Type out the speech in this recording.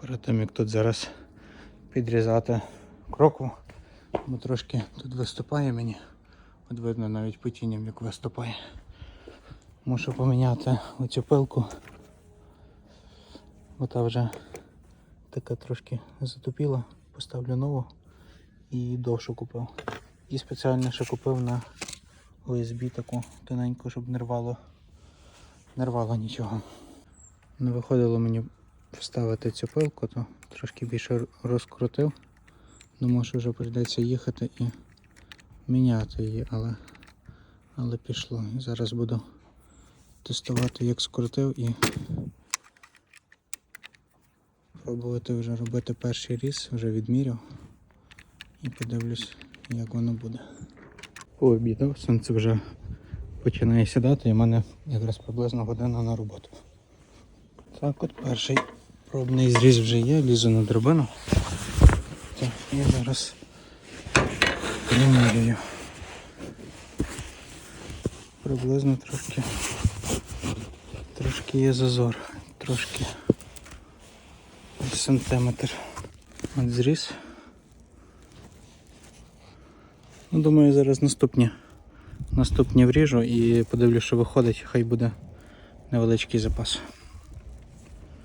Перед тим як тут зараз підрізати кроку, бо трошки тут виступає мені. От видно навіть по тіням, як виступає. Мушу поміняти оцю пилку. Бо та вже така трошки затупіла. Поставлю нову і довшу купив. І спеціально ще купив на ОСБ таку тоненьку, щоб не рвало, не рвало нічого. Не виходило мені вставити цю пилку, то трошки більше розкрутив. Думав, що вже прийдеться їхати і міняти її, але, але пішло. Зараз буду тестувати, як скрутив і пробувати вже робити перший різ, вже відміряв і подивлюсь, як воно буде. Пообідав, сонце вже починає сідати і в мене якраз приблизно година на роботу. Так, от перший пробний зріз вже є, лізу на драбину. Так, і зараз примірюю. Приблизно трошки трошки є зазор, трошки сантиметр. От зріз. Ну, думаю, зараз наступні. Наступні вріжу і подивлюсь, що виходить, хай буде невеличкий запас.